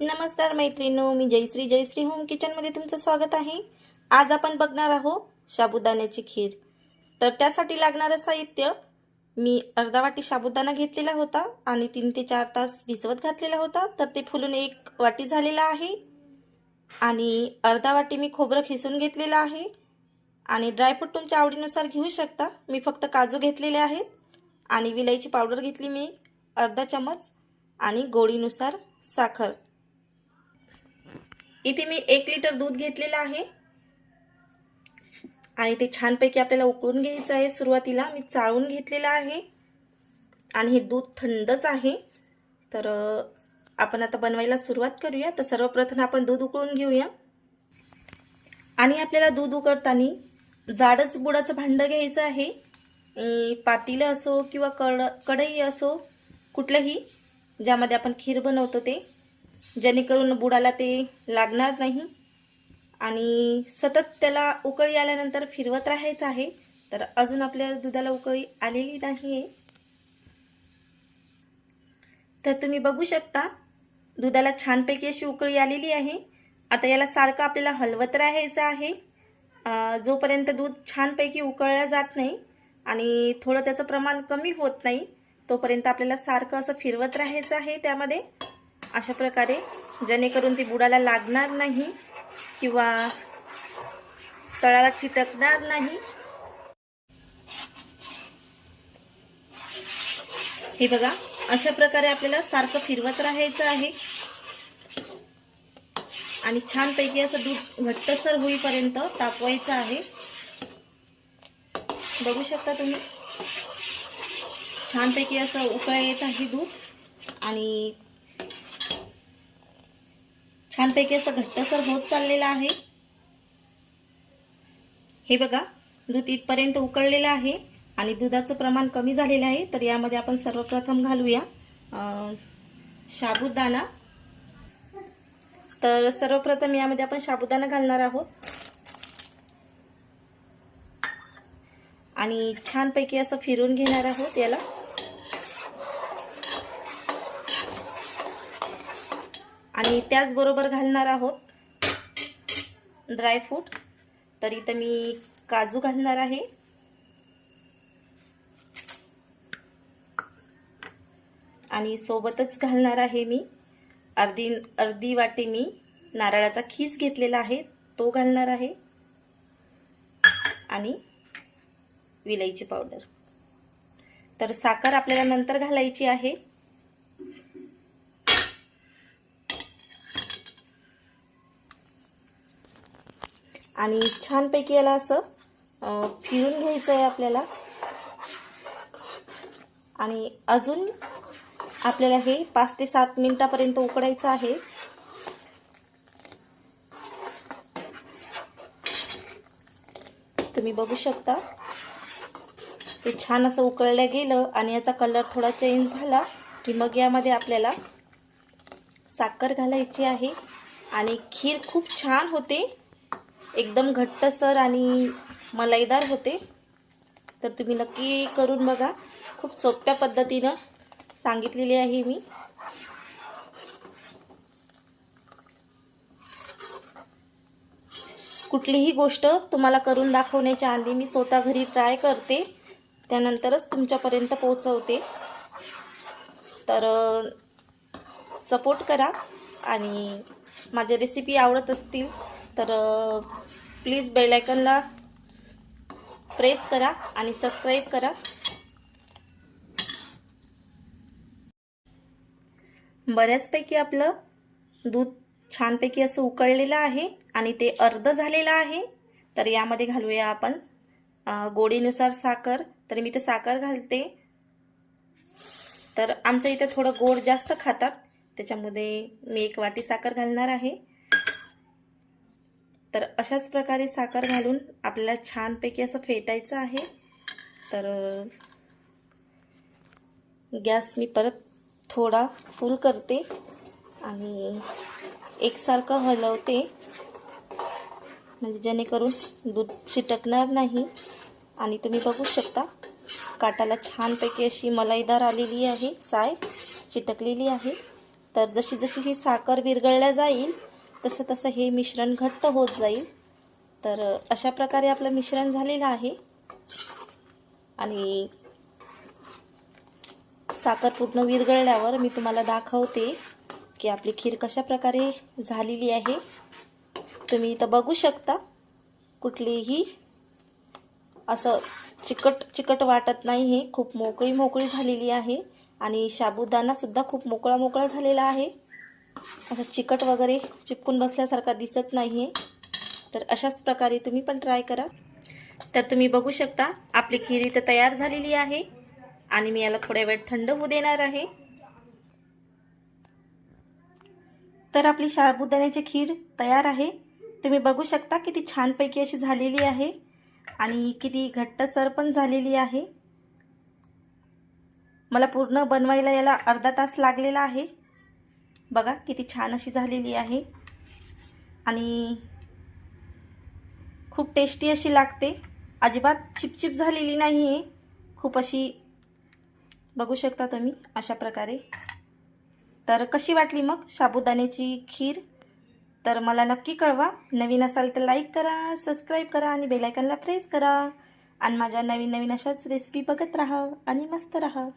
नमस्कार मैत्रिणो मी जयश्री. जयश्री होम किचनमध्ये तुमचं स्वागत आहे. आज आपण बघणार आहोत साबुदाण्याची खीर. तर त्यासाठी लागणारं साहित्य मी अर्धा वाटी साबुदाणा घेतलेला होता आणि तीन ते चार तास भिजवत घातलेला होता. तर ते फुलून एक वाटी झालेला आहे आणि अर्धा वाटी मी खोबरं खिसून घेतलेलं आहे. आणि ड्रायफ्रूट तुमच्या आवडीनुसार घेऊ शकता. मी फक्त काजू घेतलेले आहेत आणि विलायची पावडर घेतली मी अर्धा चमच आणि गोळीनुसार साखर. इथे मी एक लिटर दूध घेतलेलं आहे. आणि ते छानपैकी आपल्याला उकळून घ्यायचं आहे सुरुवातीला. मी चाळून घेतलेलं आहे. आणि हे दूध थंडच आहे. तर आपण आता बनवायला सुरुवात करूया. तर सर्वप्रथम आपण दूध उकळून घेऊया. आणि आपल्याला दूध उकळताना जाडच बुडाचं भांडं घ्यायचं आहे. पातीलं असो किंवा कड कढई असो कुठलंही ज्यामध्ये आपण खीर बनवतो ते. जेणेकरून बुडाला ते लागणार नाही. आणि सतत त्याला उकळी आल्यानंतर फिरवत राहायचं आहे. तर अजून आपल्या दुधाला उकळी आलेली नाही आहे. तर तुम्ही बघू शकता दुधाला छानपैकी अशी उकळी आलेली आहे. आता याला सारखं आपल्याला हलवत राहायचं आहे. जोपर्यंत दूध छानपैकी उकळलं जात नाही आणि थोडं त्याचं प्रमाण कमी होत नाही तोपर्यंत आपल्याला सारखं असं फिरवत राहायचं आहे त्यामध्ये. अशा प्रकारे जेणेकरून ती बुडाला लागणार नाही किंवा तळाला चिटकणार नाही. हे बघा अशा प्रकारे आपल्याला सारखं फिरवत राहायचं आहे. आणि छानपैकी असं दूध घट्टसर होईपर्यंत तापवायचं आहे. बघू शकता तुम्ही. छानपैकी असं उकळा येत आहे दूध. आणि छानपैकी असं घट्टसर होत चाललेलं आहे. हे बघा दूध इथपर्यंत उकळलेलं आहे आणि दुधाचं प्रमाण कमी झालेलं आहे तर यामध्ये आपण सर्वप्रथम घालूया अं, साबुदाणा तर सर्वप्रथम यामध्ये आपण साबुदाणा घालणार आहोत. आणि छानपैकी असं फिरून घेणार आहोत याला. आणि त्याचबरोबर घालणार आहोत ड्रायफ्रूट तर इथं मी काजू घालणार आहे. आणि सोबतच घालणार आहे मी अर्धी अर्धी वाटी मी नारळाचा खीस घेतलेला आहे तो घालणार आहे. आणि विलायची पावडर. तर साखर आपल्याला नंतर घालायची आहे. आणि छानपैकी याला असं फिरून घ्यायचं आहे आपल्याला. आणि अजून आपल्याला हे पाच ते सात मिनिटापर्यंत उकडायचं आहे. तुम्ही बघू शकता. ते छान असं उकळलं गेलं आणि याचा कलर थोडा चेंज झाला की मग यामध्ये आपल्याला साखर घालायची आहे. आणि खीर खूप छान होते. एकदम घट्टसर आणि मलाईदार होते. तर तुम्ही नक्की करून बघा. खूप सोप्या पद्धतीनं सांगितलेली आहे मी. कुठलीही गोष्ट तुम्हाला करून दाखवण्याच्या आधी मी स्वतः घरी ट्राय करते. त्यानंतरच तुमच्यापर्यंत पोहोचवते. तर सपोर्ट करा आणि माझ्या रेसिपी आवडत असतील तर प्लीज बेलायकनला प्रेस करा आणि सबस्क्राईब करा. बऱ्याचपैकी आपलं दूध छानपैकी असं उकळलेलं आहे आणि ते अर्ध झालेलं आहे. तर यामध्ये घालूया आपण गोडीनुसार साखर. तर मी ते साखर घालते. तर आमच्या इथे थोडं गोड जास्त खातात. त्याच्यामध्ये मी एक वाटी साखर घालणार आहे. तर अशाच प्रकारे साखर घालून आपल्याला छानपैकी असं फेटायचं आहे. तर गॅस मी परत थोडा फुल करते आणि एकसारखं हलवते. म्हणजे जेणेकरून दूध चिटकणार नाही. आणि तुम्ही बघू शकता काटाला छानपैकी अशी मलाईदार आलेली आहे साय चिटकलेली आहे. तर जशी जशी ही साखर विरगळल्या जाईल तसं तसं हे मिश्रण घट्ट होत जाईल. तर अशा प्रकारे आपलं मिश्रण झालेलं आहे. आणि साखर पूर्ण विरघळल्यावर मी तुम्हाला दाखवते की आपली खीर कशा प्रकारे झालेली आहे. तुम्ही इथं बघू शकता कुठलीही असं चिकट चिकट वाटत नाही हे. खूप मोकळी मोकळी झालेली आहे. आणि साबुदाणासुद्धा खूप मोकळा मोकळा झालेला आहे. असं चिकट वगैरे चिपकून बसल्यासारखा दिसत नाही आहे तर अशाच प्रकारे तुम्ही पण ट्राय करा. तर तुम्ही बघू शकता आपली खीर इथं तयार झालेली आहे आणि मी याला थोड्या वेळ थंड होऊ देणार आहे. तर आपली शाबुदाण्याची खीर तयार आहे. तुम्ही बघू शकता किती छानपैकी अशी झालेली आहे आणि किती घट्टसर पण झालेली आहे. मला पूर्ण बनवायला याला अर्धा तास लागलेला आहे. बघा किती छान अशी झालेली आहे. आणि खूप टेस्टी अशी लागते. अजिबात चिपचिप झालेली नाही आहे खूप अशी बघू शकता तुम्ही अशा प्रकारे. तर कशी वाटली मग साबुदाण्याची खीर? तर मला नक्की कळवा. नवीन असाल तर लाईक करा सबस्क्राईब करा आणि बेलायकनला प्रेस करा. आणि माझ्या नवीन नवीन अशाच रेसिपी बघत राहा आणि मस्त राहा.